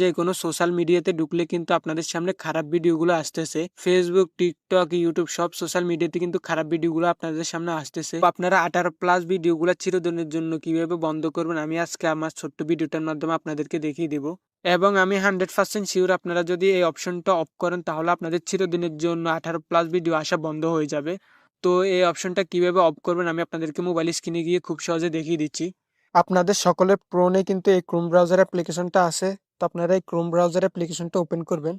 যে কোনো সোশ্যাল মিডিয়াতে ঢুকলে কিন্তু আপনাদের সামনে খারাপ ভিডিওগুলো আসতেছে। ফেসবুক টিকটক ইউটিউব সব সোশ্যাল মিডিয়াতে কিন্তু খারাপ ভিডিওগুলো আপনাদের সামনে আসতেছে। আপনারা আঠারো প্লাস ভিডিওগুলো চিরদিনের জন্য কীভাবে বন্ধ করবেন? আমি আজকে আমার ছোট্ট ভিডিওটার মাধ্যমে আপনাদেরকে দেখিয়ে দেবো। এবং আমি হান্ড্রেড পার্সেন্ট শিওর আপনারা যদি এই অপশনটা অফ করেন, তাহলে আপনাদের চিরদিনের জন্য আঠারো প্লাস ভিডিও আসা বন্ধ হয়ে যাবে। তো এই অপশনটা কীভাবে অফ করবেন? আমি আপনাদেরকে মোবাইল স্ক্রিনে গিয়ে খুব সহজে দেখিয়ে দিচ্ছি। আপনাদের সকলের প্রোনে কিন্তু এই ক্রোম ব্রাউজার অ্যাপ্লিকেশনটা আছে। তো আপনারা এই ক্রোম ব্রাউজার অ্যাপ্লিকেশনটা ওপেন করবেন।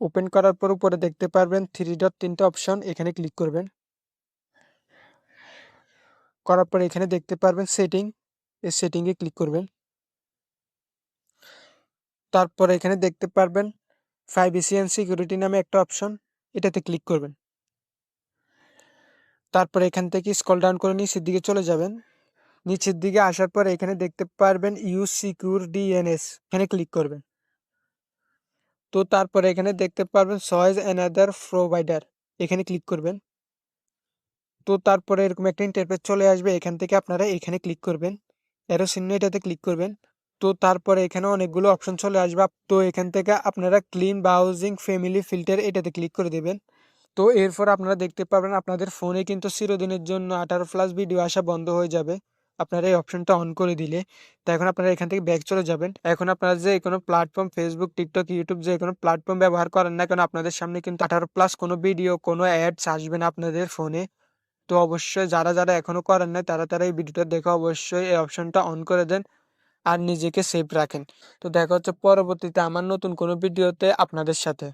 ওপেন করার পর উপরে দেখতে পারবেন থ্রি ডট তিনটে অপশন এখানে ক্লিক করবেন। করার পর এখানে দেখতে পারবেন সেটিং এই সেটিংয়ে ক্লিক করবেন। তারপর এখানে দেখতে পারবেন প্রাইভেসি অ্যান্ড সিকিউরিটি নামে একটা অপশন এটাতে ক্লিক করবেন। তারপর এখান থেকে স্কল ডাউন করে নিচের দিকে চলে যাবেন। নিচের দিকে আসার পর এখানে দেখতে পারবেন ইউজ সিকিউর ডিএনএস এখানে ক্লিক করবেন। তো তারপরে এখানে দেখতে পারবেন সয়েজ অ্যানাদার প্রোভাইডার এখানে ক্লিক করবেন। তো তারপরে এরকম একটা ইন্টারফেস চলে আসবে, এখান থেকে আপনারা এখানে ক্লিক করবেন। এরো চিহ্ন এটাতে ক্লিক করবেন। তো তারপরে এখানে অনেকগুলো অপশন চলে আসবে, তো এখান থেকে আপনারা ক্লিন ব্রাউজিং ফ্যামিলি ফিল্টার এটাতে ক্লিক করে দেবেন। তো এরপর আপনারা দেখতে পাবেন আপনাদের ফোনে কিন্তু চিরদিনের জন্য আঠারো প্লাস ভিডিও আসা বন্ধ হয়ে যাবে। আপনারা এই অপশনটা অন করে দিলে, তো এখন আপনারা এখান থেকে ব্যাক চলে যাবেন। এখন আপনারা যে কোনো প্ল্যাটফর্ম ফেসবুক টিকটক ইউটিউব যে কোনো প্ল্যাটফর্ম ব্যবহার করেন না কেন, আপনাদের সামনে কিন্তু আঠারো প্লাস কোনো ভিডিও কোনো অ্যাডস আসবে না আপনাদের ফোনে তো অবশ্যই যারা যারা এখনও করেন না তারা তারা এই ভিডিওটা দেখে অবশ্যই এই অপশনটা অন করে দেন আর নিজেকে সেভ রাখেন। তো দেখা হচ্ছে পরবর্তীতে আমার নতুন কোনো ভিডিওতে আপনাদের সাথে।